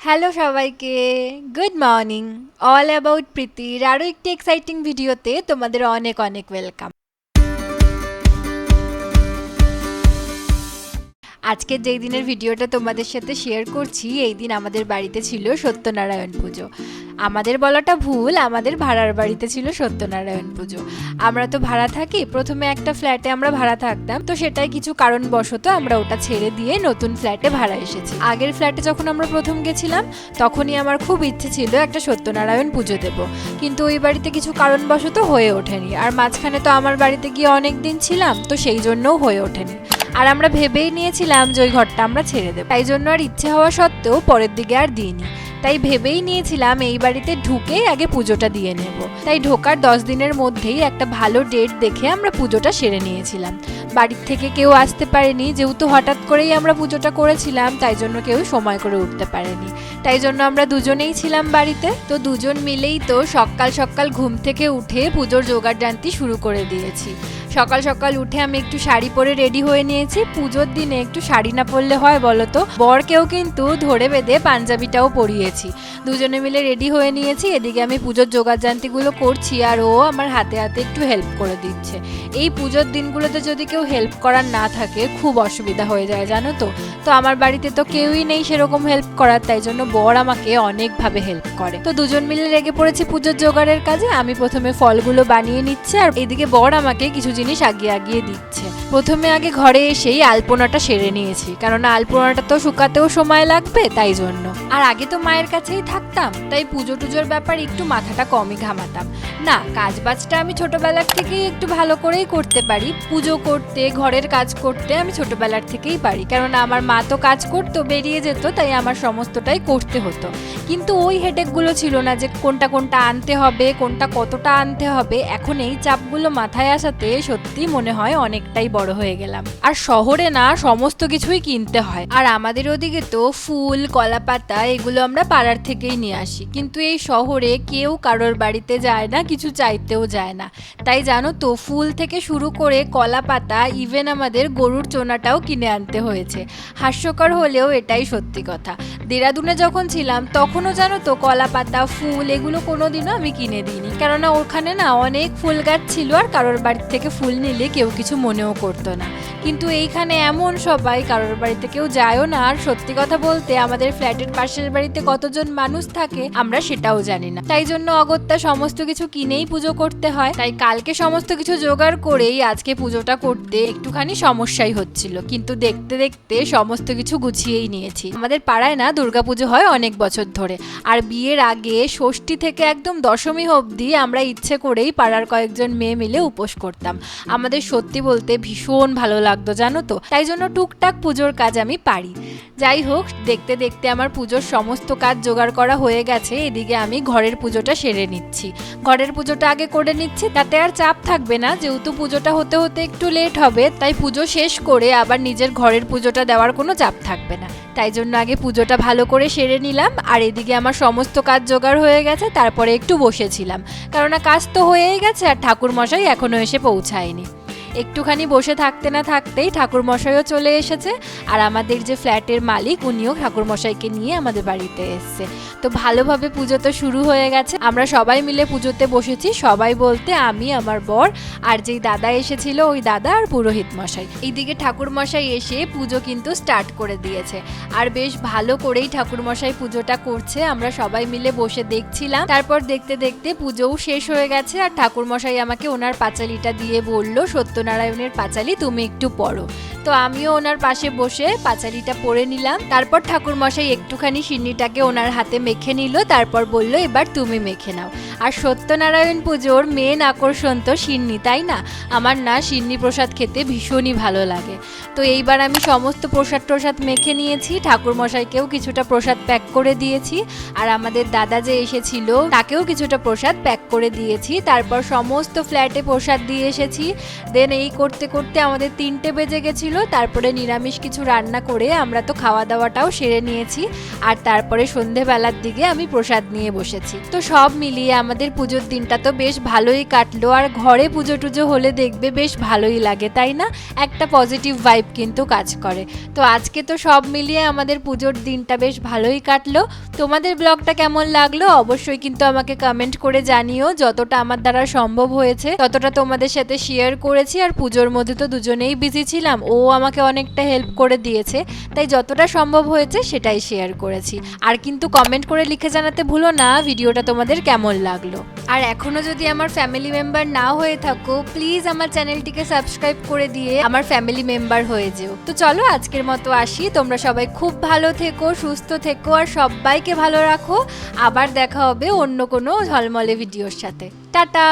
Hello সবাইকে। Good morning all about প্রীতির আরও একটি এক্সাইটিং ভিডিওতে তোমাদের অনেক অনেক ওয়েলকাম আজকের যেই দিনের ভিডিওটা তোমাদের সাথে শেয়ার করছি, এই দিন আমাদের বাড়িতে ছিল সত্যনারায়ণ পুজো। আমাদের বলাটা ভুল, আমাদের ভাড়ার বাড়িতে ছিল সত্যনারায়ণ পুজো। আমরা তো ভাড়া থাকি, প্রথমে একটা ফ্ল্যাটে আমরা ভাড়া থাকতাম, তো সেটাই কিছু কারণবশত আমরা ওটা ছেড়ে দিয়ে নতুন ফ্ল্যাটে ভাড়া এসেছি। আগের ফ্ল্যাটে যখন আমরা প্রথম গেছিলাম, তখনই আমার খুব ইচ্ছে ছিল একটা সত্যনারায়ণ পুজো দেব। কিন্তু ওই বাড়িতে কিছু কারণবশত হয়ে ওঠেনি। আর মাঝখানে তো আমার বাড়িতে গিয়ে অনেক দিন ছিলাম, তো সেই জন্যও হয়ে ওঠেনি। আর আমরা ভেবেই নিয়েছিলাম যে ওই ঘরটা আমরা ছেড়ে দেবো। তাই জন্য আর ইচ্ছে হওয়া সত্ত্বেও পরের দিকে আর দিইনি। তাই ভেবেই নিয়েছিলাম এই বাড়িতে ঢুকেই আগে পুজোটা দিয়ে নেব। তাই ঢোকার দশ দিনের মধ্যেই একটা ভালো ডেট দেখে আমরা পুজোটা সেরে নিয়েছিলাম। বাড়ির থেকে কেউ আসতে পারেনি, যেহেতু হঠাৎ করেই আমরা পুজোটা করেছিলাম, তাই জন্য কেউ সময় করে উঠতে পারেনি। তাই জন্য আমরা দুজনেই ছিলাম বাড়িতে। তো দুজন মিলেই তো সকাল সকাল ঘুম থেকে উঠে পুজোর জোগাড় জানতি শুরু করে দিয়েছি। সকাল সকাল উঠে আমি একটু শাড়ি পরে রেডি হয়ে নিয়েছি। পুজোর দিনে একটু শাড়ি না পরলে হয় বলো তো বরকেও কিন্তু ধরে বেঁধে পাঞ্জাবিটাও পরিয়েছি। দুজনে মিলে রেডি হয়ে নিয়েছি। এদিকে আমি পুজোর জোগাড়যান্তিগুলো করছি আর ও আমার হাতে হাতে একটু হেল্প করে দিচ্ছে। এই পুজোর দিনগুলোতে যদি কেউ হেল্প করার না থাকে, খুব অসুবিধা হয়ে যায়, জানো তো? তো আমার বাড়িতে তো কেউই নেই সেরকম হেল্প করার, তাই জন্য বর আমাকে অনেকভাবে হেল্প করে। তো দুজন মিলে লেগে পড়েছি পুজোর জোগাড়ের কাজে। আমি প্রথমে ফলগুলো বানিয়ে নিচ্ছি আর এদিকে বর আমাকে কিছু জিনিস আগিয়ে আগিয়ে দিচ্ছে। প্রথমে আগে ঘরে এসেই আলপনাটা সেরে নিয়েছি কারণ আলপনাটা তো শুকাতেও সময় লাগবে তাই জন্য। আর আগে তো মায়ের কাছেই থাকতাম, তাই পুজো টুজোর ব্যাপার একটু মাথাটা কমই ঘামাতাম। না কাজ বাজটা আমি ছোটবেলার থেকেই একটু ভালো করেই করতে পারি। পুজো করতে, ঘরের কাজ করতে আমি ছোটবেলার থেকেই পারি কারণ আমার মা তো কাজ করতো, বেরিয়ে যেত, তাই আমার সমস্তটাই করতে হতো। কিন্তু ওই হেডেকগুলো ছিল না যে কোনটা কোনটা আনতে হবে, কোনটা কতটা আনতে হবে, এখন এই চাপগুলো মাথায় আসাতে সত্যি মনে হয় অনেকটাই বড় হয়ে গেলাম। আর শহরে না সমস্ত কিছুই কিনতে হয়। আর আমাদের ওদিকে তো ফুল কলা পাতা এগুলো আমরা পাড়ার থেকেই নিয়ে আসি। কিন্তু এই শহরে কেউ কারোর বাড়িতে যায় না, কিছু চাইতেও যায় না। তাই জানো তো, ফুল থেকে শুরু করে কলা পাতা ইভেন আমাদের গরুর চোনাটাও কিনে আনতে হয়েছে। হাস্যকর হলেও এটাই সত্যি কথা। দেরাদুনে যখন ছিলাম, তখনও জানো তো কলা পাতা ফুল এগুলো কোনোদিনও আমি কিনে দিইনি। কেননা ওখানে না অনেক ফুল গাছ ছিল আর কারোর বাড়ি থেকে ফুল নিলে কেউ কিছু মনেও করতো না। কিন্তু এইখানে এমন সবাই, কারোর বাড়িতে কেউ যায়ও না। আর সত্যি কথা বলতে, আমাদের ফ্ল্যাটের পাশের বাড়িতে কতজন মানুষ থাকে, আমরা সেটাও জানি না। তাই জন্য অগত্যা সমস্ত কিছু কিনেই পুজো করতে হয়। তাই কালকে সমস্ত কিছু জোগাড় করেই আজকে পুজোটা করতে একটুখানি সমস্যাই হচ্ছিল। কিন্তু দেখতে দেখতে সমস্ত কিছু গুছিয়েই নিয়েছি। আমাদের পাড়ায় না, দুর্গাপুজো হয় অনেক বছর ধরে। আর বিয়ের আগে ষষ্ঠী থেকে একদম দশমী অবধি আমরা ইচ্ছে করেই পাড়ার কয়েকজন মেয়ে মিলে উপোস করতাম। আমাদের সত্যি বলতে ভীষণ ভালো লাগতো, জানো তো? তাই জন্য টুকটাক পুজোর কাজ আমি পারি। যাই হোক, দেখতে দেখতে আমার পুজোর সমস্ত কাজ জোগাড় করা হয়ে গেছে, এদিকে আমি ঘরের পুজোটা সেরে নিচ্ছি। ঘরের পুজোটা আগে করে নিচ্ছি, তাতে আর চাপ থাকবে না, যেহেতু পুজোটা হতে হতে একটু লেট হবে, তাই পুজো শেষ করে আবার নিজের ঘরের পুজোটা দেওয়ার কোনো চাপ থাকবে না। তাই জন্য আগে পুজোটা ভালো করে সেরে নিলাম, আর এদিকে আমার সমস্ত কাজ জোগাড় হয়ে গেছে, তারপরে একটু বসেছিলাম। কারণ কাজ তো হয়েই গেছে, আর ঠাকুর মশাই এখনও এসে পৌঁছায়নি একটুখানি বসে থাকতে না থাকতেই ঠাকুরমশাইও চলে এসেছে আর আমাদের যে ফ্ল্যাটের মালিক উনিও ঠাকুরমশাইকে নিয়ে আমাদের বাড়িতে এসছে। তো ভালোভাবে পুজো তো শুরু হয়ে গেছে। আমরা সবাই মিলে পুজোতে বসেছি। সবাই বলতে আমি, আমার বর আর যেই দাদা এসেছিল ওই দাদা আর পুরোহিত মশাই। এইদিকে ঠাকুরমশাই এসে পুজো কিন্তু স্টার্ট করে দিয়েছে। আর বেশ ভালো করেই ঠাকুরমশাই পুজোটা করছে। আমরা সবাই মিলে বসে দেখছিলাম। তারপর দেখতে দেখতে পুজোও শেষ হয়ে গেছে আর ঠাকুরমশাই আমাকে ওনার পাঁচালিটা দিয়ে বলল সত্যনারায়ণের পাঁচালি তুমি একটু পড়ো। তো আমিও ওনার পাশে বসে পাঁচালিটা পড়ে নিলাম। তারপর ঠাকুরমশাই একটুখানি সিন্নিটাকে ওনার হাতে মেখে নিল, তারপর বলল, এবার তুমি মেখে নাও। আর সত্যনারায়ণ পুজোর মেন আকর্ষণ তো সিন্নি, তাই না? আমার না সিন্নি প্রসাদ খেতে ভীষণই ভালো লাগে। তো এইবার আমি সমস্ত প্রসাদ প্রসাদ মেখে নিয়েছি, ঠাকুরমশাইকেও কিছুটা প্রসাদ প্যাক করে দিয়েছি, আর আমাদের দাদা যে এসেছিল, তাকেও কিছুটা প্রসাদ প্যাক করে দিয়েছি। তারপর সমস্ত ফ্ল্যাটে প্রসাদ দিয়ে এসেছি। দেন এই করতে করতে আমাদের তিনটে বেজে গেছিল, তারপরে নিরামিষ কিছু রান্না করে আমরা তো খাওয়া দাওয়াটাও সেরে নিয়েছি, আর তারপরে সন্ধেবেলার দিকে আমি প্রসাদ নিয়ে বসেছি। তো সব মিলিয়ে আমাদের পুজোর দিনটা তো বেশ ভালোই কাটলো, আর ঘরে পুজো টুজো হলে দেখবে বেশ ভালোই লাগে, তাই না? একটা পজিটিভ ভাইব কিন্তু কাজ করে। তো আজকে তো সব মিলিয়ে আমাদের পুজোর দিনটা বেশ ভালোই কাটলো। তোমাদের ব্লগটা কেমন লাগল অবশ্যই কিন্তু আমাকে কমেন্ট করে জানিও, যতটা আমার দ্বারা সম্ভব হয়েছে, ততটা তোমাদের সাথে শেয়ার করেছি। আর পুজোর মধ্যে তো দুজনেই বিজি ছিলাম। ও আমাকে অনেকটা হেল্প করে দিয়েছে। তাই যতটা সম্ভব হয়েছে সেটাই শেয়ার করেছি। আর কিন্তু কমেন্ট করে লিখে জানাতে ভুলো না ভিডিওটা তোমাদের কেমন লাগল। আর এখনও যদি আমার ফ্যামিলি মেম্বার না হয়ে থাকো প্লিজ আমার চ্যানেলটিকে সাবস্ক্রাইব করে দিয়ে আমার ফ্যামিলি মেম্বার হয়ে যেও। তো চলো আজকের মতো আসি। তোমরা সবাই খুব ভালো থেকো, সুস্থ থেকো আর সবাইকে ভালো রাখো। আবার দেখা হবে অন্য কোনো ঝলমলে ভিডিওর সাথে। টাটা!